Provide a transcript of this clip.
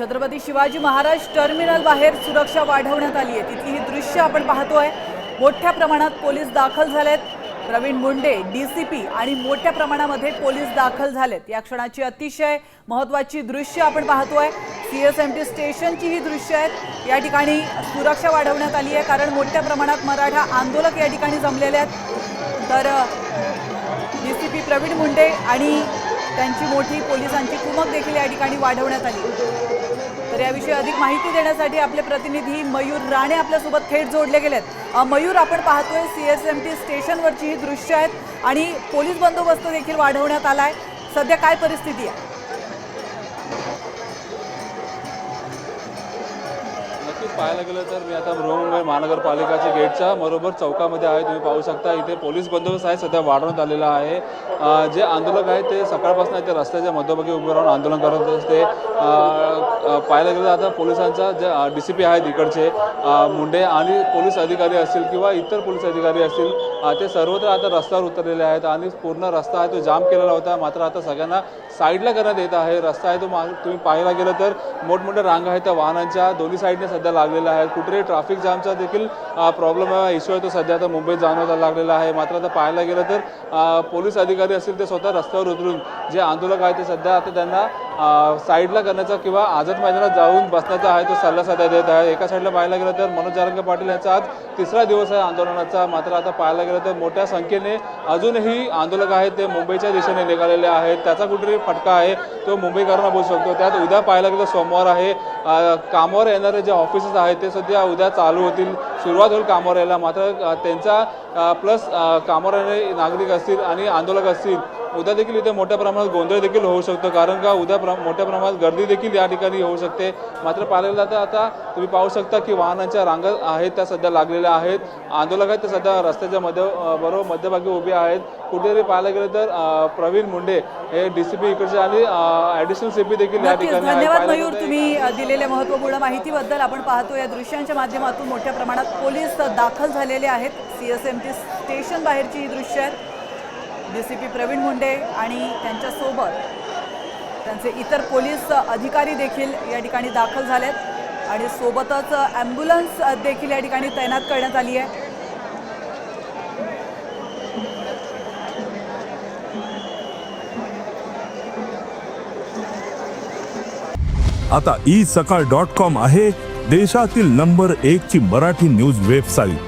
Chhatrapati Shivaji Maharaj terminal बाहेर सुरक्षा वाढवण्यात आली आहे. तिथली ही दृश्य आपण पाहतोय मोठ्या प्रमाणात पोलीस दाखल झालेत. प्रवीण मुंडे डीसीपी आणि मोठ्या प्रमाणामध्ये पोलीस दाखल झालेत. या क्षणाची अतिशय महत्वाची दृश्य आपण पाहतोय सीएसएमटी स्टेशनची ही दृश्य आहेत. या ठिकाणी सुरक्षा वाढवण्यात आली आहे कारण मोठ्या प्रमाणात मराठा आंदोलक या ठिकाणी जमलेले आहेत. तर डीसीपी प्रवीण मुंडे आणि त्यांची मोठी पोलिसांची कुमक देखील या ठिकाणी वाढवण्यात आली. तर याविषयी अधिक माहिती देण्यासाठी आपले प्रतिनिधी मयूर राणे आपल्यासोबत थेट जोडले गेलेत. मयूर आपण पाहतोय सी एस एम टी स्टेशनवरची ही दृश्य आहेत आणि पोलीस बंदोबस्त देखील वाढवण्यात आला आहे सध्या काय परिस्थिती आहे? पाहायला गेलं तर मी आता बृहन्मुंबई महानगरपालिकाच्या गेटच्या बरोबर चौकामध्ये आहे. तुम्ही पाहू शकता इथे पोलीस बंदोबस्त आहे सध्या वाढवण्यात आलेला आहे. जे आंदोलक आहेत ते सकाळपासून इथे रस्त्याच्या मध्यभागी उभे राहून आंदोलन करत असते पाहायला गेलं तर आता पोलिसांचा जे डी सी पी आहेत इकडचे मुंडे आणि पोलीस अधिकारी असतील किंवा इतर पोलीस अधिकारी असतील ते सर्वत्र आता रस्त्यावर उतरलेले आहेत आणि पूर्ण रस्ता आहे तो जाम केलेला होता. मात्र आता सगळ्यांना साईडला करण्यात येत आहे. रस्ता आहे तो तुम्ही पाहायला गेलं तर मोठमोठ्या रांगा आहेत त्या वाहनांच्या. दोन्ही साईडने सध्या लागलेला आहे. कुठेही ट्रॅफिक जामचा देखील प्रॉब्लेम इश्यू आहे. तो सध्या आता मुंबईत जाणवायला लागलेला आहे. मात्र आता पाहायला गेलं तर पोलीस अधिकारी असतील ते स्वतः रस्त्यावर उतरून जे आंदोलक आहेत ते सध्या आता त्यांना साईडला करण्याचा किंवा आझाद मैदानात जाऊन बसण्याचा आहे तो सल्ला सध्या देत आहे. एका साईडला पाहायला गेलं तर मनोज जारंग पाटील यांचा आज तिसरा दिवस आहे आंदोलनाचा. मात्र आता पाहायला गेलं तर मोठ्या संख्येने अजूनही आंदोलक आहेत. ते मुंबईच्या दिशेने निघालेले आहेत. त्याचा कुठेतरी फटका आहे. तो मुंबईकरांना बोलू शकतो. त्यात उद्या पाहायला गेलं तर सोमवार आहे. कामावर येणारे जे ऑफिसेस आहेत ते सध्या उद्या चालू होतील. सुरुवात होईल कामावर यायला. मात्र त्यांचा प्लस कामावर येणारे नागरिक असतील आणि आंदोलक असतील उद्या देखील इथे मोठ्या प्रमाणात गोंधळ देखील होऊ शकतो कारण का उद्या प्र मोठ्या प्रमाणात गर्दी देखील या ठिकाणी होऊ शकते. मात्र पाहायला गेलं तर आता तुम्ही पाहू शकता की वाहनांच्या रांगा आहेत त्या सध्या लागलेल्या आहेत. आंदोलक आहेत ते सध्या रस्त्याच्या मध्ये बरोबर मध्यभागी उभे आहेत. कुठेतरी पाहायला गेलं तर प्रवीण मुंडे हे डी सी पी इकडचे आणि ॲडिशनल सी पी देखील या ठिकाणी. धन्यवाद मयूर तुम्ही दिलेल्या महत्त्वपूर्ण माहितीबद्दल आपण पाहतो या दृश्यांच्या माध्यमातून मोठ्या प्रमाणात पोलीस दाखल झालेले आहेत. C S M T station बाहेरची ही दृश्य आहेत. D C P Praveen Munde आणि त्यांच्यासोबत त्यांचे इतर पोलीस अधिकारी देखील या ठिकाणी दाखल झालेत. आणि सोबतच ॲम्ब्युलन्स देखील या ठिकाणी तैनात करण्यात आली आहे. आता ई सकाळ डॉट कॉम आहे देशातील नंबर एक ची मराठी न्यूज वेबसाईट